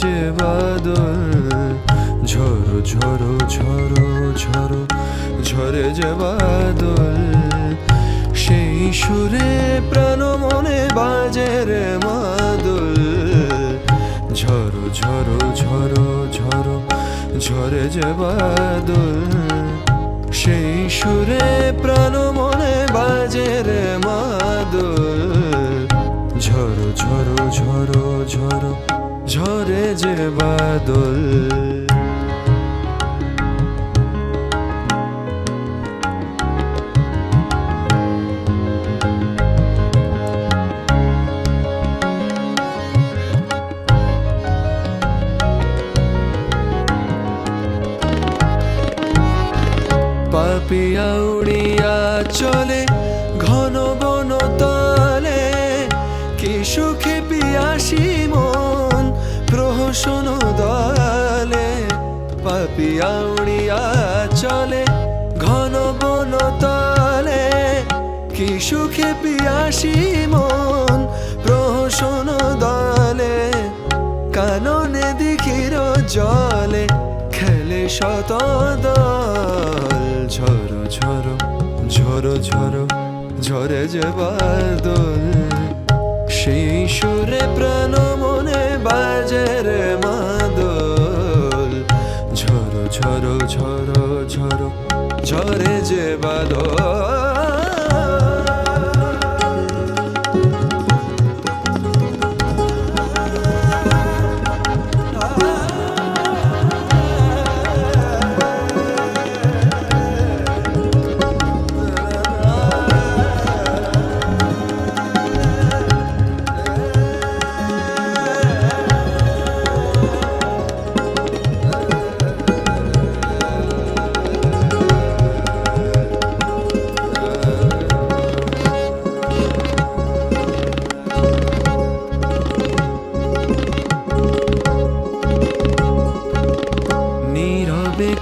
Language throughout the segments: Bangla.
যে বাদল ঝরো ঝরো ঝরো ঝরো, ঝরে যে বাদল সেই সুরে প্রাণ মনে বাজের মাদল। ঝরো ঝরো ঝরো ঝরো, ঝরে যে বাদল সেই সুরে প্রাণ মনে বাজের মাদল। ঝরো ঝরো ঝরো ঝরো ঝরে যে বাদল। পাপিয়া উড়িয়া চলে পাপিয়া উড়িয়া চলে, ঘন বন তলে। কি সুখে পিয়াসি মন, প্রহসন দলে। কাননে দিঘির জলে, খেলে শত দল। ঝরো ঝরো ঝরো ঝরো, ঝরে যে বাদল। সেই সুরে প্রাণ মনে বাজে রে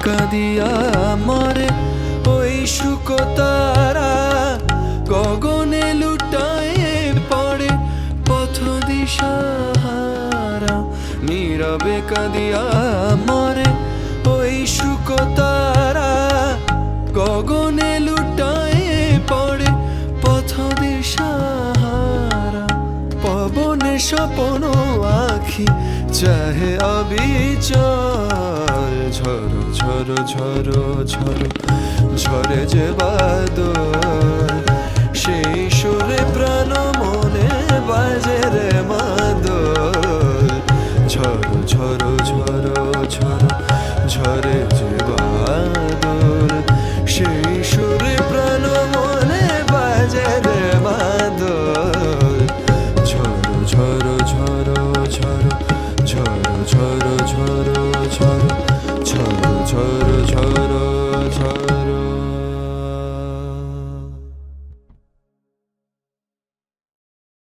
কাঁদিয়া মরে, ওই শুকতারা গগনে লুটায়ে পড়ে। পথ দিশাহারা নীরবে কাঁদিয়া মরে, ওই শুকতারা গগনে লুটায়ে পড়ে। পথ দিশাহারা পবনে স্বপন আখি চাহে অবিচল। ঝরো ঝরো ঝরো ঝরো, ঝরে যে বাদল। সেই সুরে প্রাণ মনে বাজে রে মাদল। ঝরো ঝরো ঝরো ঝরো, ঝরে যে